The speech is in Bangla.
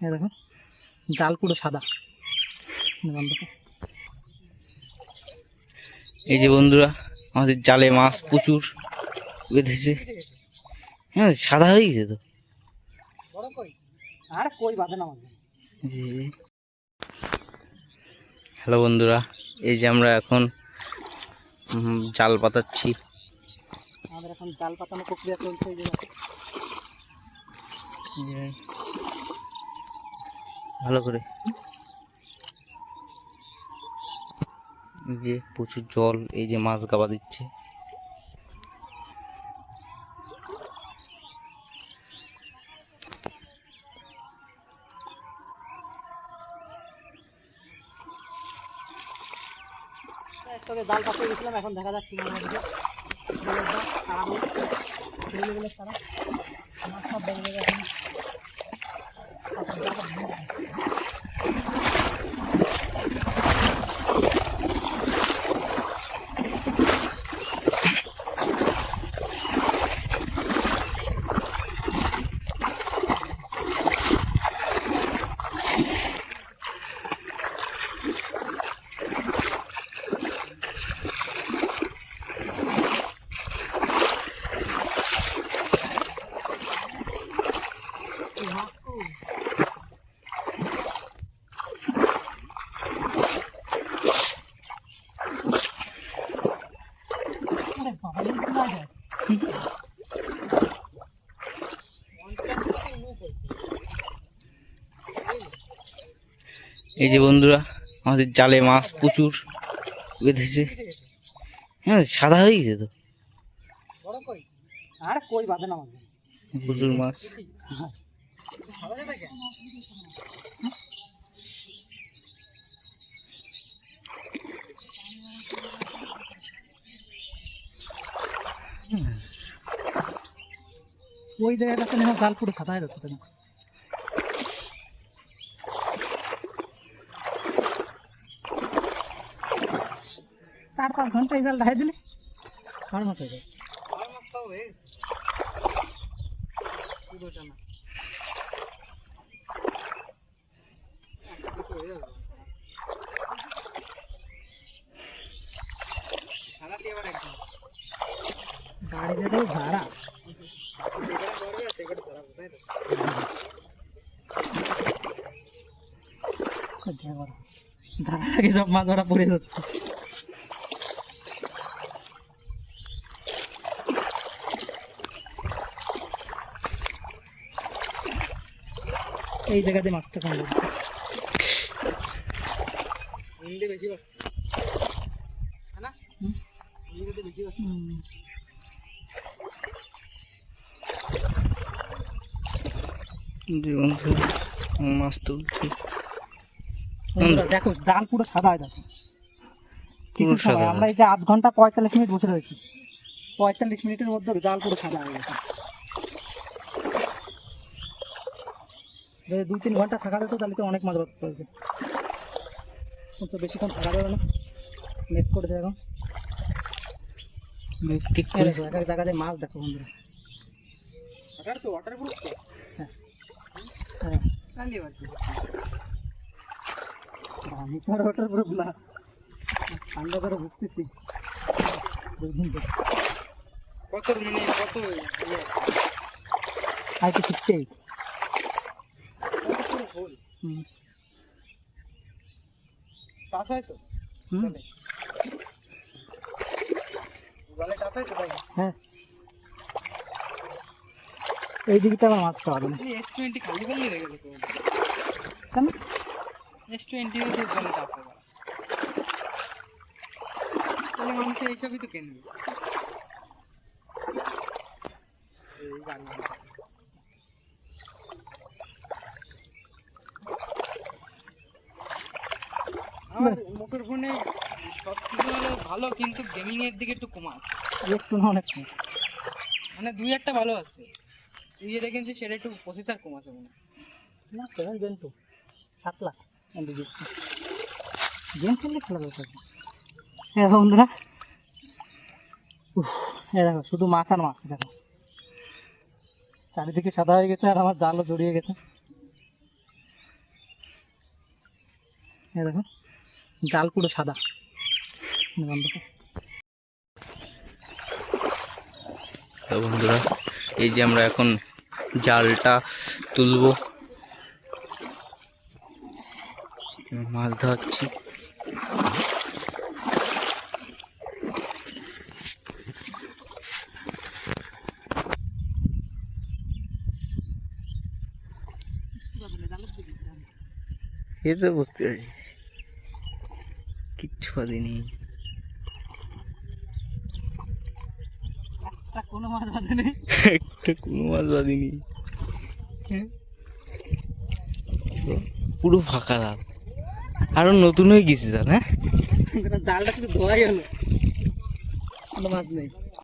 এই দেখো জাল পুরো সাদা। দেখো। এই যে বন্ধুরা আমাদের জালে মাছ প্রচুর বেঁধেছে। হ্যাঁ সাদা হয়ে গেছে তো? আর কই বাঁধে না হ্যালো বন্ধুরা এই যে আমরা এখন জাল পাতাচ্ছি। আমাদের এখন জাল পাতানো প্রক্রিয়া চলছে ভালো করে। যে প্রচুর জল, এই যে মাছ গাবা দিচ্ছে। জাল পাতে গেছিলাম, এখন দেখা যাক কি মাছ সব বেরিয়ে গেছে এখন আরে বাবা এই যে বন্ধুরা আমাদের জালে মাছ প্রচুর বেঁধেছে। হ্যাঁ সাদা হয়ে গেছে তো? প্রচুর মাছ। ওই জায়গাটাতে না জাল পুরো সাদা হয়ে চার পাঁচ ঘণ্টা এই জাল ঢাই দিলে আর মাছ হয়ে যায় গাড়ি যেতে ভাড়া ধারা আগে সব মাছ ধরা পড়ে যাচ্ছে এই জায়গাতে মাছটা কম লাগছে। বেশি হুম। মাছ তুলছি। বন্ধুরা দেখো জাল পুরো সাদা হয়ে কিছু সময় আমরা এই যে আধ ঘণ্টা পঁয়তাল্লিশ মিনিট বসে রয়েছি। পঁয়তাল্লিশ মিনিটের মধ্যে জাল পুরো সাদা হয়ে গেছে। যদি দুই তিন ঘণ্টা থাকা যেত তাহলে তো অনেক মাছ ধরতে পারবে তো বেশিক্ষণ থাকা যাবে না। মেঘ করেছে এখন। ঠিক দেখো, এক এক জায়গাতে মাছ দেখো বন্ধুরা। হ্যাঁ। হ্যাঁ। আমি তো আর ওটার না। ঠান্ডা করে ভুগতেছি। কত মানে আইটি এইট হুম। টাচ হয় তো? হুম। বলে টাচ হয় তো ভাই হ্যাঁ। এই দিকটা আমার মাছ পাওয়া যাবে না এস টোয়েন্টি খালি খালি হয়ে গেল তো। কেন? এস টোয়েন্টি জন্য টাচ হবে। তাহলে মানুষ এইসবই তো কিনবে? এই গাড়ি আমার মুখের ফোনে সব কিছু হলো ভালো কিন্তু গেমিং এর দিকে একটু কমা। একটু না অনেক। মানে দুই একটা ভালো আছে। তুই যেটা কিনছিস সেটা একটু প্রসেসর কম আছে মনে না সেভেন জেন টু সাত লাখ। গেম খেললে খেলা দরকার। হ্যাঁ বন্ধুরা। এই দেখো শুধু মাছ আর মাছ দেখো। চারিদিকে সাদা হয়ে গেছে আর আমার জালও জড়িয়ে গেছে। এই দেখো জাল পুরো সাদা। বন্ধ বন্ধুরা, এই যে আমরা এখন জালটা তুলবো। মাছ ধরছি। এ তো বুঝতে পারছি। কিচ্ছু বাদিনি একটা কোনো মাছ বাঁধে নেই একটা কোনো মাছ বাদিনি পুরো ফাঁকা জাল। আরও নতুন হয়ে গেছে জাল হ্যাঁ? জালটা শুধু ধোয়াই হলো। কোনো মাছ নেই।